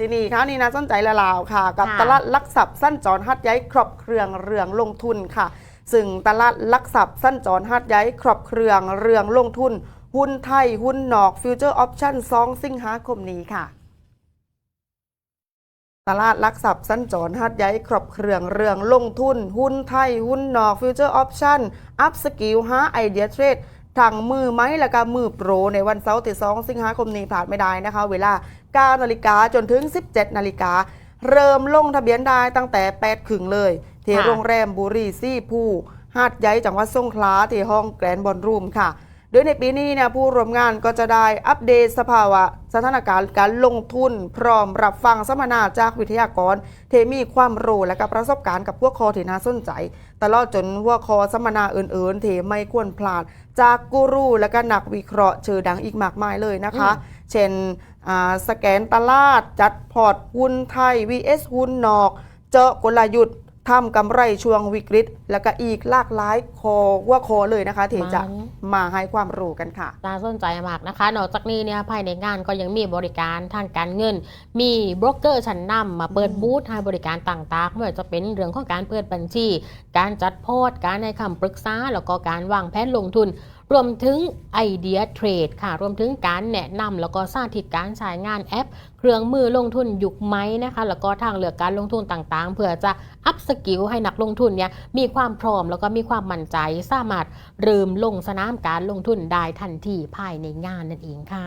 ที่นี่ค่ะนี่นะสนใจละลาวค่ะ กับค่ะตลาดหลักทรัพย์สั้นจรหัดย้ายครอบเครื่องเรืองลงทุนค่ะ ซึ่งตลาดหลักทรัพย์สั้นจรหัดย้ายครอบเครื่องเรืองลงทุน หุ้นไทย หุ้นนอกฟิวเจอร์ออปชั่น2สิงหาคมนี้ค่ะตลาดหลักทรัพย์สั้นจรหัดย้ายครอบเครื่องเรืองลงทุน หุ้นไทย หุ้นนอกฟิวเจอร์ออปชั่นอัพสกิลหาไอเดียเทรด ทางมือไม้และก็มือโปรในวันเสาร์ที่2สิงหาคมนี้พลาดไม่ได้นะคะ เวลา9นาฬิกาจนถึง 17นาฬิกาเริ่มลงทะเบียนได้ตั้งแต่8ขึงเลย ที่ค่ะโรงแรมบุรีซี่ผู้หาดใหญ่จังหวัดสงขลาที่ห้องแกรนด์บอลรูมค่ะโดยในปีนี้เนี่ยผู้ร่วมงานก็จะได้อัปเดตสภาวะ สถานการณ์การลงทุน พร้อมรับฟังสัมมนาจากวิทยากร เทมีความรู้และกับประสบการณ์กับพวกคอที่น่าสนใจ ตลอดจนหัวคอสัมมนาอื่นๆที่ไม่ควรพลาด จากกูรูและก็นักวิเคราะห์ชื่อดังอีกมากมายเลยนะคะ เช่นอ่าสแกนตลาดจัดพอร์ตหุ้นไทย vs หุ้นนอก เจาะกลยุทธ์ ทำกำไรช่วงวิกฤต แล้วก็อีกหลากหลายคอว่าคอเลยนะคะที่จะมันมาให้ความรู้กันค่ะน่าสนใจมากนะคะ นอกจากนี้เนี่ยภายในงานก็ยังมีบริการทางการเงิน มีโบรกเกอร์ชั้นนำมาเปิดอืมบูธให้บริการต่างๆไม่ว่าจะเป็นเรื่องของการเปิดบัญชี การจัดพอร์ตการให้คำปรึกษาแล้วก็การวางแผนลงทุน รวมถึงไอเดียเทรดค่ะ รวมถึงการแนะนำแล้วก็สร้างทิศการใช้งานแอป เครื่องมือลงทุนยุคไหมนะคะ แล้วก็ทางเลือกการลงทุนต่างๆ เพื่อจะอัพสกิลให้นักลงทุนเนี่ยมีความพร้อมแล้วก็มีความมั่นใจสามารถเริ่มลงสนามการลงทุนได้ทันทีภายในงานนั่นเองค่ะ